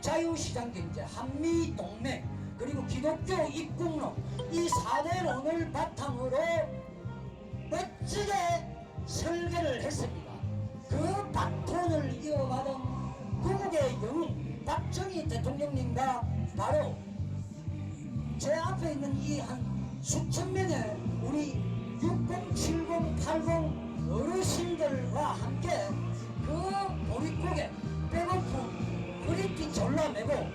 이 자유시장 경제, 한미 동맹, 그리고 기독교 입국론 이 4대론을 바탕으로 멋지게 설계를 했습니다. 그 바톤을 이어받은 구국의 영웅 박정희 대통령님과 바로 제 앞에 있는 이 한 수천 명의 우리 60, 70, 80 어르신들과 함께 그 보릿고개 빼고픈 졸라매고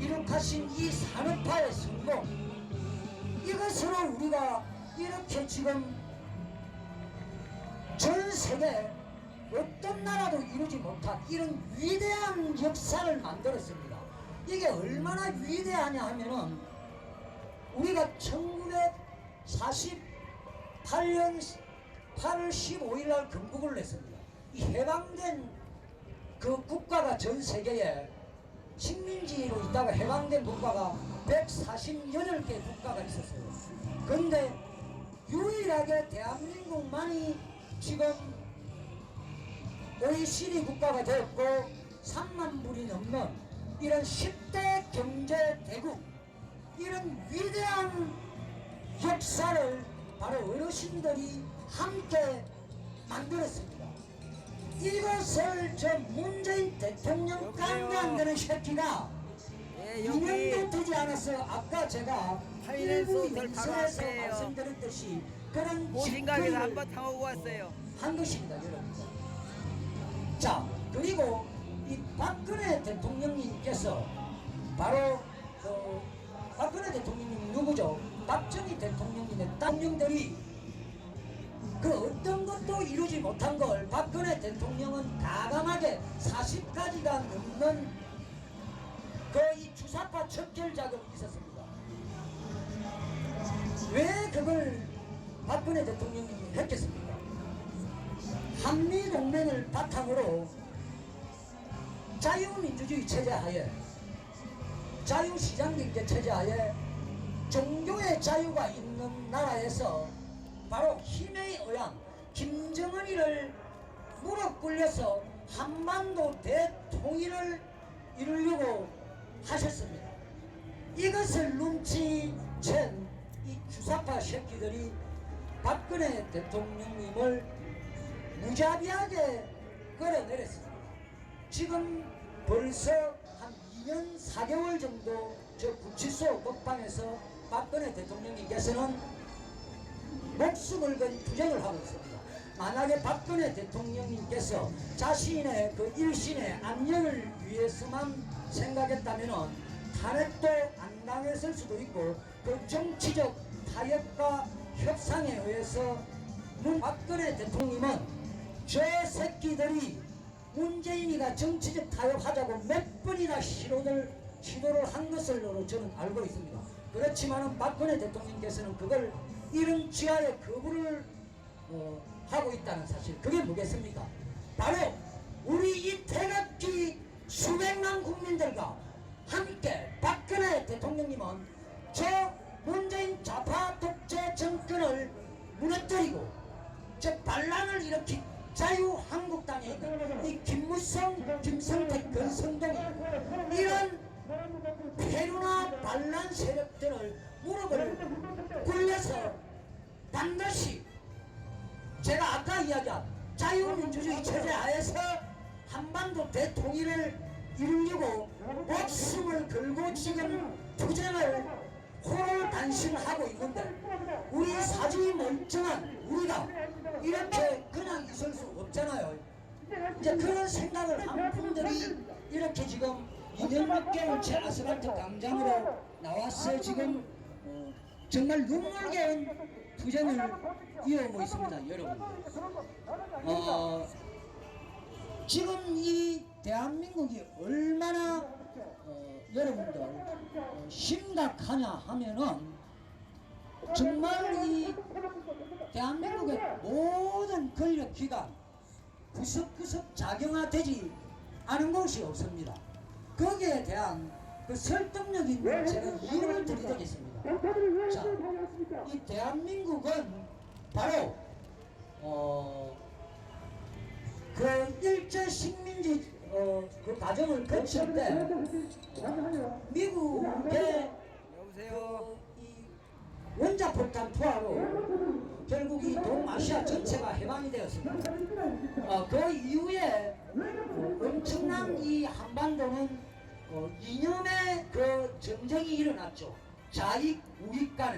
이룩하신 이 산업화의 성공 이것으로 우리가 이렇게 지금 전 세계 어떤 나라도 이루지 못한 이런 위대한 역사를 만들었습니다. 이게 얼마나 위대하냐 하면은 우리가 1948년 8월 15일 날 건국을 냈습니다. 이 해방된 그 국가가 전 세계에 식민지로 있다가 해방된 국가가 148개 국가가 있었어요. 근데 유일하게 대한민국만이 지금 OECD 국가가 되었고 3만 불이 넘는 이런 10대 경제 대국 이런 위대한 역사를 바로 어르신들이 함께 만들었습니다. 이것을 저 문재인 대통령 되는 새끼가 예, 2년도 여기 되지 않았어요. 아까 제가 일부 앞이에요. 말씀드렸듯이 그런 모신각에서 짓거리를 한번 타고 왔어요. 한 것입니다, 여러분. 자, 그리고 이 박근혜 대통령님께서 바로 그 박근혜 대통령님 누구죠? 박정희 대통령님의 대통령들이 그 어떤 것도 이루지 못한 걸 박근혜 대통령은 가감하게 40가지가 넘는 그이 주사파 척결 작업이 있었습니다. 왜 그걸 박근혜 대통령이 했겠습니까? 한미 동맹을 바탕으로 자유민주주의 체제 하에 자유시장 경제 체제 하에 종교의 자유가 있는 나라에서 바로 힘에 의한 김정은이를 무릎 꿇려서 한반도 대통일을 이루려고 하셨습니다. 이것을 눈치챈 이 주사파 새끼들이 박근혜 대통령님을 무자비하게 끌어내렸습니다. 지금 벌써 한 2년 4개월 정도 저 구치소 법방에서 박근혜 대통령님께서는 목숨을 건 투쟁을 하고 있습니다. 만약에 박근혜 대통령님께서 자신의 그 일신의 안녕을 위해서만 생각했다면 탄핵도 안 당했을 수도 있고 그 정치적 타협과 협상에 의해서 문 박근혜 대통령님은 저 새끼들이 문재인이가 정치적 타협하자고 몇 번이나 시도를 시도를 한 것으로 저는 알고 있습니다. 그렇지만은 박근혜 대통령께서는 그걸 이런 지하에 거부를 어, 하고 있다는 사실 그게 뭐겠습니까? 바로 우리 이 태극기 수백만 국민들과 함께 박근혜 대통령님은 저 문재인 좌파 독재 정권을 무너뜨리고 저 반란을 일으킨 자유한국당의 이 김무성, 김성택, 권성동이 이런 페루나 반란 세력들을 무릎을 반드시 제가 아까 이야기한 자유민주주의 체제 하에서 한반도 대통일을 이루려고 목숨을 걸고 지금 투쟁을 호를 단신하고 있는데 우리 사지 멀쩡한 우리가 이렇게 그냥 있을 수 없잖아요. 이제 그런 생각을 한 분들이 이렇게 지금 2년 6개월째 아스팔트 광장으로 나와서 지금 어, 정말 눈물겨운 투쟁을 이어오고 있습니다, 여러분. 어, 지금 이 대한민국이 얼마나 어, 여러분들 어, 심각하냐 하면은 정말 이 대한민국의 모든 권력기관 구석구석 작용화되지 않은 곳이 없습니다. 거기에 대한 그 설득력인 제가 이유를 드리겠습니다. 자, 이 대한민국은 바로 어, 그 일제 식민지 어, 그 과정을 거칠 때 미국의. 그, 이 원자폭탄 투하로 결국 이 동아시아 전체가 해방이 되었습니다. 어, 그 이후에 엄청난 이 한반도는 어, 이념의 그 전쟁이 일어났죠. 자익 우익 간에.